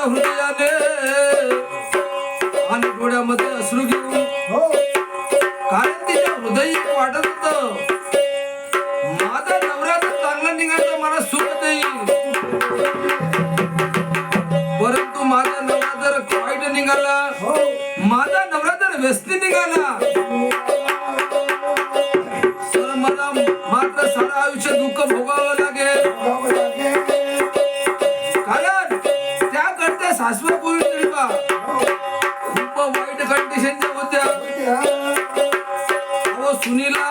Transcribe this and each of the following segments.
जड हृदयाने आणि डोळ्यामध्ये अश्रू घेऊन हो. कारण तिच्या हृदय वाटत होत माझा नवरा तर चांगला निघायचा मला सुख देईल परंतु माझा नवरा जर वाईट निघाला हो. माझा नवरा जर व्यस्ती निघाला तर मला मात्र सारं आयुष्य दुःख भोगावं सासवर पूर्वी तरी बा खूप वाईट कंडिशनच्या होत्या. अहो सुनीला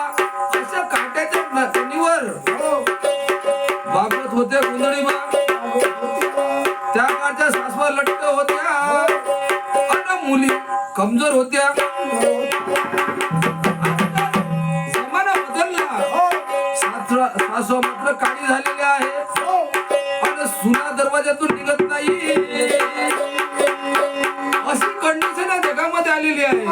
अशा काट्याच्या नाचणीवर वागत होते गोंधळी बा त्या काळच्या सासवर लट्ट होत्या. आणि मुली कमजोर होत्या. जमाना बदलला. हो. सासरा सासवा मात्र काळी झालेली आहे. सुना दरवाजातून निघत नाही. अशी कंडिशन या जगामध्ये आलेली आहे.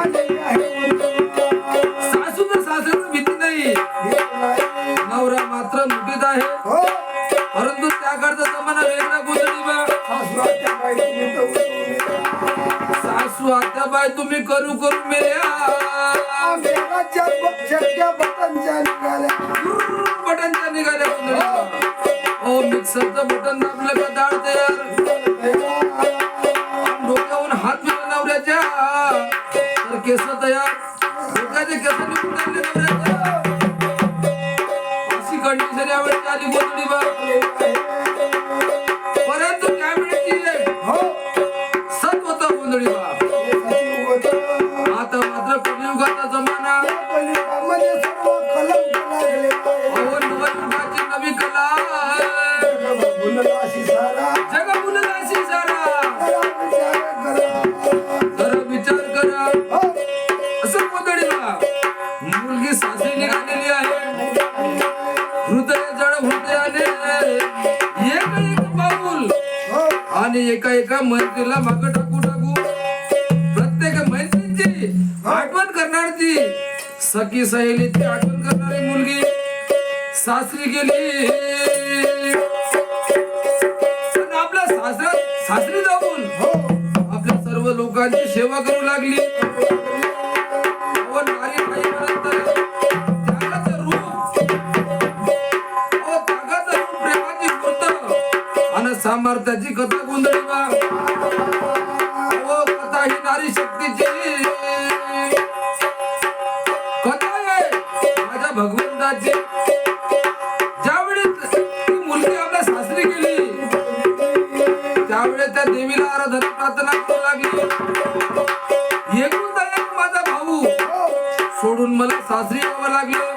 सासू तर सासऱ्याचं भीती नाही. नवरा मात्र मुठीत आहे. परंतु त्याकडचा जमाना वेगळा गोंधळी सासू आता बाय तुम्ही करू करू मेल्या. ओ बटन दाबलं का डाळ तयार हात फिरला नवऱ्याच्या. तर केस तयार. डोक्याचे केस निघून नवऱ्याच्या आणि एका एका मैत्रीला माग टाकू टाकू. प्रत्येक मैत्रीची आठवण करणारची सखी सहेलीची आठवण करणारी मुलगी. सासरी गेली. आपल्या सासरा सासरी जाऊन हो. आपल्या सर्व लोकांची सेवा करू लागली. सामर्थ्याची कथा गोंधळी बा कथा ही नारी शक्तीची. कथा आहे माझ्या भगवंताची. ज्यावेळी ती मुलगी आपल्या सासरी गेली त्यावेळी त्या देवीला आराधना प्रार्थना करू लागली. एकूण माझा भाऊ सोडून मला सासरी यावं लागलं.